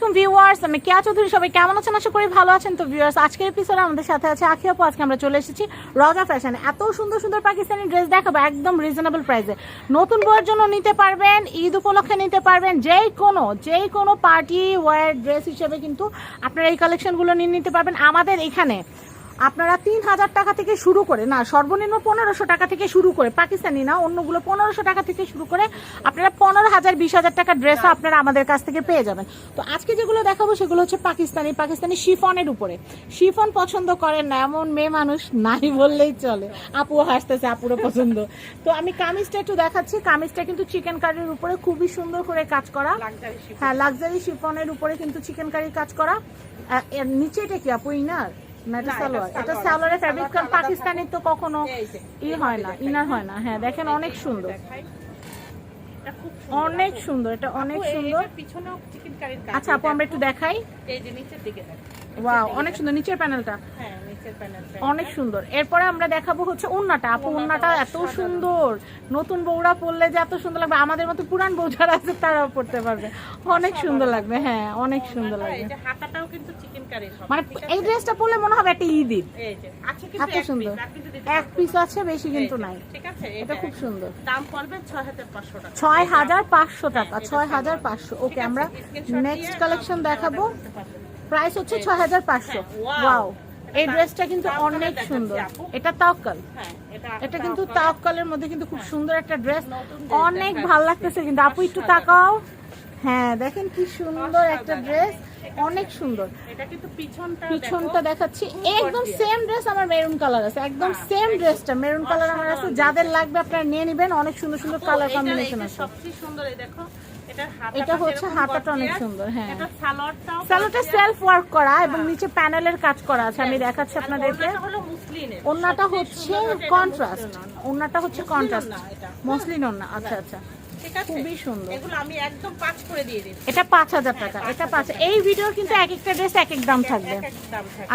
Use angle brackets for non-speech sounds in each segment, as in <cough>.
আলাইকুম ভিউয়ার্স, আমি কেয়া চৌধুরী, সবাই কেমন আছেন? আশা করি ভালো আছেন। তো ভিউয়ার্স, আজকের এপিসোডে আমাদের সাথে আছে আখি আপু। আজকে আমরা চলে এসেছি রজা ফ্যাশনে এত সুন্দর সুন্দর পাকিস্তানি ড্রেস দেখাবো, একদম রিজনেবল প্রাইসে নতুন বইয়ের জন্য নিতে পারবেন, ঈদ উপলক্ষে নিতে পারবেন যেই কোনো যেই কোনো পার্টি ওয়ার ড্রেস হিসেবে কিন্তু আপনারা এই কালেকশনগুলো নিয়ে নিতে পারবেন। আমাদের এখানে আপনারা তিন হাজার টাকা থেকে শুরু করে না সর্বনিম্ন পনেরোশো টাকা থেকে শুরু করে পাকিস্তানি না অন্যগুলো পনেরোশো টাকা থেকে শুরু করে আপনারা পনেরো হাজার বিশ হাজার টাকা ড্রেসও আপনারা আমাদের কাছ থেকে পেয়ে যাবেন। তো আজকে যেগুলো দেখাবো সেগুলো হচ্ছে পাকিস্তানি পাকিস্তানি শিফনের উপরে। শিফন পছন্দ করেন না এমন মেয়ে মানুষ নাই বললেই চলে। আপু হাসতেছে আপুরও পছন্দ। তো আমি কামিজটা একটু দেখাচ্ছি। কামিজটা কিন্তু চিকেন কারির উপরে খুবই সুন্দর করে কাজ করা। হ্যাঁ লাক্সারি শিফনের উপরে কিন্তু চিকেন কারির কাজ করা। এর নিচে এটা কি আপু ইনার? না এটা সালোয়ার। এটা সালোয়ারের ফ্যাব্রিক কারণ পাকিস্তানি তো কখনো ই হয় না ইনার হয় না। হ্যাঁ দেখেন অনেক সুন্দর। অনেক সুন্দর এটা অনেক সুন্দর। আচ্ছা আপু আমরা একটু দেখাই। এই যে নিচের দিকে ওয়াও অনেক সুন্দর নিচের প্যানেলটা হ্যাঁ অনেক সুন্দর। এরপরে আমরা দেখাবো হচ্ছে উন্নাটা আপু উন্নাটা এত সুন্দর। নতুন বউরা পরলে যে এত সুন্দর লাগবে। আমাদের মতো পুরান বউ যারা আছে তারাও পড়তে পারবে। অনেক সুন্দর লাগবে হ্যাঁ অনেক সুন্দর লাগবে। মানে এই ড্রেসটা পরলে মনে হবে একটা ঈদ। ঈদ কিন্তু এত সুন্দর। এক পিস আছে বেশি কিন্তু নাই। এটা খুব সুন্দর। দাম পড়বে ছয় হাজার পাঁচশো টাকা। ছয় হাজার পাঁচশো ওকে আমরা নেক্সট কালেকশন দেখাবো। প্রাইস হচ্ছে ছয় হাজার পাঁচশো। ওয়াও এই ড্রেসটা কিন্তু অনেক সুন্দর। এটা তাওকাল। হ্যাঁ এটা এটা কিন্তু তাওকালের মধ্যে কিন্তু খুব সুন্দর একটা ড্রেস। অনেক ভালো লাগতেছে কিন্তু। আপু একটু তাকাও। হ্যাঁ দেখেন কি সুন্দর একটা ড্রেস। অনেক সুন্দর। এটা কিন্তু পিছনটা পিছনটা দেখাচ্ছি। একদম সেম ড্রেস আমার মেরুন কালার আছে। একদম সেম ড্রেসটা মেরুন কালার আমার আছে। যাদের লাগবে আপনারা নিয়ে নেবেন। অনেক সুন্দর সুন্দর কালার কম্বিনেশন আছে। সবচেয়ে সুন্দর এই দেখো। এটা হচ্ছে হাতাটা অনেক সুন্দর, হ্যাঁ। সেলফ ওয়ার্ক করা এবং নিচে প্যানেলের কাজ করা আছে আমি দেখাচ্ছি আপনাদেরকে। ওন্নাটা হচ্ছে কন্ট্রাস্ট ওন্নাটা হচ্ছে কন্ট্রাস্ট মসলিন ওন্না আচ্ছা আচ্ছা। খুবই সুন্দর। এগুলো আমি একদম পাঁচ করে দিয়ে দিচ্ছি। এটা পাঁচ হাজার টাকা এটা পাঁচ এই ভিডিওর কিন্তু এক একটা ড্রেস এক এক দাম থাকবে।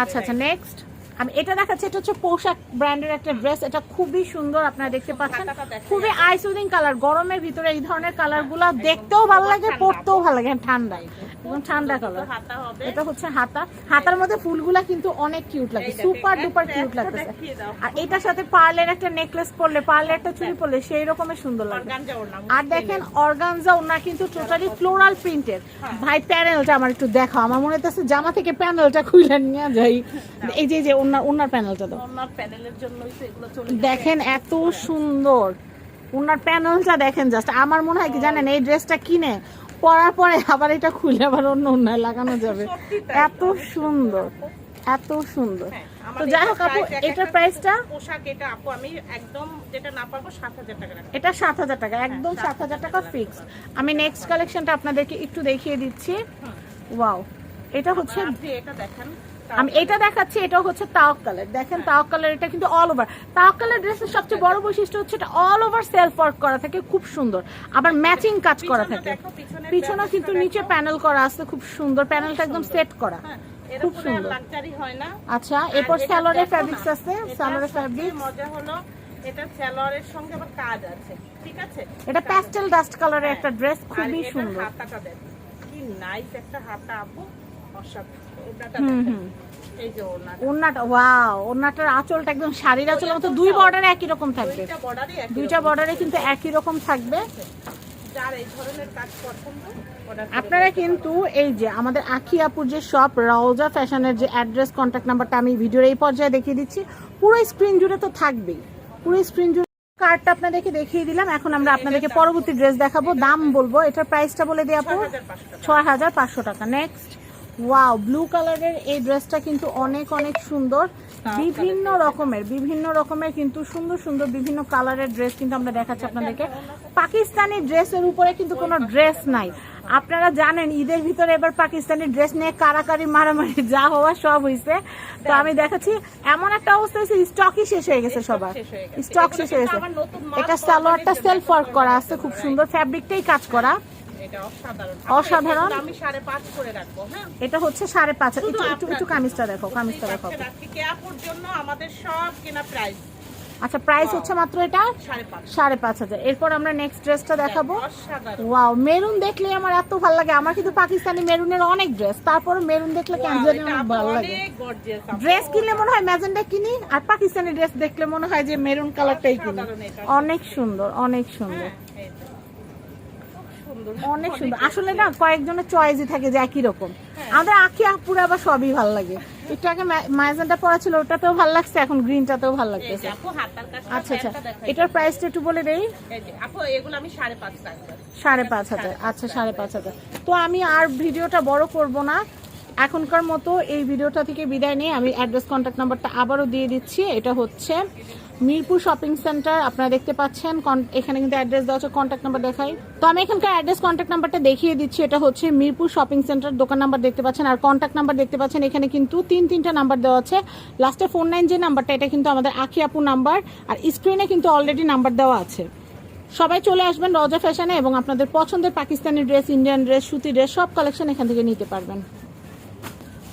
আচ্ছা আচ্ছা নেক্সট আমি এটা দেখাচ্ছি এটা হচ্ছে পোশাক ব্র্যান্ডের একটা ড্রেস এটা খুবই সুন্দর আপনারা দেখতে পাচ্ছেন। খুবই আইসুদিং কালার গরমের ভিতরে এই ধরনের কালারগুলা দেখতেও ভালো লাগে পড়তেও ভালো লাগে ঠান্ডা। এবং ঠান্ডা কালার এটা হচ্ছে হাতা। হাতার মধ্যে ফুলগুলা কিন্তু অনেক কিউট লাগে সুপার ডুপার কিউট লাগতেছে। আর এটার সাথে পার্লের একটা নেকলেস পরলে পার্লের একটা চুড়ি পরলে সেই রকমের সুন্দর ওড়না আর দেখেন অর্গানজা ওনা কিন্তু টোটালি ফ্লোরাল প্রিন্টের ভাই প্যানেলটা আমার একটু দেখো আমার মনে হচ্ছে জামা থেকে প্যানেলটা খুলে নিয়ে যাই। এই যে যে ওনার ওনার প্যানেলটা দাও। ওড়নার প্যানেলের জন্যই তো এগুলো চলে দেখেন এত সুন্দর। ওনার প্যানেলটা দেখেন জাস্ট আমার মনে হয় কি জানেন এই ড্রেসটা কিনে পরার পরে আবার এটা খুলে আবার অন্য অন্যায় লাগানো <laughs> যাবে। এত সুন্দর এত সুন্দর। হ্যাঁ, তো যাই হোক আপু এটার প্রাইসটা পোশাক এটা আপু আমি একদম যেটা না পারব সাত হাজার টাকা এটা সাত হাজার টাকা একদম সাত হাজার টাকা ফিক্স আমি নেক্সট কালেকশনটা আপনাদেরকে একটু দেখিয়ে দিচ্ছি। ওয়াও এটা হচ্ছে এটা দেখেন। আমি এটা দেখাচ্ছি এটা হচ্ছে তাওক কালার দেখেন তাওক কালার এটা কিন্তু অল ওভার তাওক কালার ড্রেসের সবচেয়ে বড় বৈশিষ্ট্য হচ্ছে এটা অল ওভার সেলফ ওয়ার্ক করা থাকে খুব সুন্দর। আবার ম্যাচিং কাজ করা থাকে। পিছনে কিন্তু নিচে প্যানেল করা আছে খুব সুন্দর। প্যানেলটা একদম সেট করা। হ্যাঁ, খুব সুন্দর। হয় আচ্ছা এরপর এটা স্যালোয়ারের ফ্যাব্রিক্স আছে ফ্যাব্রিক্স মজা হলো এটা স্যালোয়ারের সঙ্গে আবার কাজ আছে ঠিক আছে? এটা প্যাস্টেল ডাস্ট কালারের একটা ড্রেস খুবই সুন্দর। হাতাটা দেখো। কি নাইস একটা হাতা আপু ওনাটা ওয়াও ওন্নাটার আঁচলটা একদম শাড়ির আঁচলের মতো দুই বর্ডারে একই রকম থাকবে। দুইটা বর্ডারে কিন্তু একই রকম থাকবে। আপনারা কিন্তু এই যে আমাদের আখি আপুর যে শপ রওজা ফ্যাশনের যে অ্যাড্রেস কন্ট্যাক্ট নাম্বারটা আমি ভিডিওর এই পর্যায়ে দেখিয়ে দিচ্ছি। পুরো স্ক্রিন জুড়ে তো থাকবেই। পুরো স্ক্রিন জুড়ে কার্ডটা আপনাদেরকে দেখিয়ে দিলাম। এখন আমরা আপনাদেরকে পরবর্তী ড্রেস দেখাবো। দাম বলব। এটার প্রাইসটা বলে দিই আপু। 6500 ছয় হাজার পাঁচশো টাকা। নেক্সট ওয়াও ব্লু কালারের এই ড্রেসটা কিন্তু অনেক অনেক সুন্দর। বিভিন্ন রকমের বিভিন্ন রকমের কিন্তু সুন্দর সুন্দর বিভিন্ন কালারের ড্রেস কিন্তু আমরা দেখাচ্ছি আপনাদেরকে। পাকিস্তানি ড্রেসের উপরে কিন্তু কোনো ড্রেস নাই। আপনারা জানেন ঈদের ভিতরে এবার পাকিস্তানি ড্রেস নিয়ে কারাকারি মারামারি যা হওয়া সব হয়েছে তো আমি দেখাচ্ছি এমন একটা অবস্থা হয়েছে স্টকই শেষ হয়ে গেছে সবার। স্টক শেষ হয়ে গেছে। এটা সালোয়ারটা সেলফ ওয়ার্ক করা আছে খুব সুন্দর ফ্যাব্রিকটাই কাজ করা। অসাধারণ। অসাধারণ। আমি সাড়ে পাঁচ করে রাখব হ্যাঁ? এটা হচ্ছে সাড়ে পাঁচ। একটু একটু একটু কামিজটা দেখো কামিজটা দেখো। কেয়াপুর জন্য আমাদের সব কেনা প্রাইস আচ্ছা প্রাইস হচ্ছে মাত্র এটা? সাড়ে পাঁচ হাজার। এরপর আমরা নেক্সট ড্রেসটা দেখাবো। ওয়াও মেরুন দেখলে আমার এত ভালো লাগে। আমার কিন্তু পাকিস্তানি মেরুনের অনেক ড্রেস তারপর মেরুন দেখলে আমার আপু ভালো লাগে। অনেক। ড্রেস কিনলে মনে হয় ম্যাজেন্ডা কিনি আর পাকিস্তানি ড্রেস দেখলে মনে হয় যে মেরুন কালারটাই কিনি। অনেক সুন্দর অনেক সুন্দর হ্যাঁ, এই তো। খুব সুন্দর অনেক সুন্দর। আসলে না কয়েকজনের চয়েসই থাকে যে একই রকম। হ্যাঁ। আমাদের আঁকি আপুরে আবার সবই ভালো লাগে। একটু আগে মায়াজানটা পরা ছিল ওটাতেও ভালো লাগছে এখন গ্রিনটাতেও ভালো লাগতেছে। আচ্ছা আচ্ছা। এটার প্রাইসটা একটু বলে দেই। আপু এগুলো আমি সাড়ে পাঁচ রাখব সাড়ে পাঁচ হাজার। আচ্ছা সাড়ে পাঁচ হাজার। তো আমি আর ভিডিওটা বড় করব না। এখনকার মতো এই ভিডিওটা থেকে বিদায় নিয়ে আমি অ্যাড্রেস কন্ট্যাক্ট নাম্বারটা আবারও দিয়ে দিচ্ছি। এটা হচ্ছে মিরপুর শপিং সেন্টার, আপনারা দেখতে পাচ্ছেন। এখানে কিন্তু অ্যাড্রেস দেওয়া আছে কন্ট্যাক্ট নাম্বার দেখাই। তো আমি এখানকার অ্যাড্রেস কন্ট্যাক্ট নাম্বারটা দেখিয়ে দিচ্ছি। এটা হচ্ছে মিরপুর শপিং সেন্টার, দোকান নাম্বার দেখতে পাচ্ছেন। আর কন্ট্যাক্ট নাম্বার দেখতে পাচ্ছেন, এখানে কিন্তু তিন, তিনটা নাম্বার দেওয়া আছে। লাস্টে ফোর নাইন যে নাম্বারটা, এটা কিন্তু আমাদের আখি আপু নাম্বার। আর স্ক্রিনে কিন্তু অলরেডি নাম্বার দেওয়া আছে। সবাই চলে আসবেন রজা ফ্যাশনে এবং আপনাদের পছন্দের পাকিস্তানি ড্রেস ইন্ডিয়ান ড্রেস সুতি ড্রেস সব কালেকশন এখান থেকে নিতে পারবেন।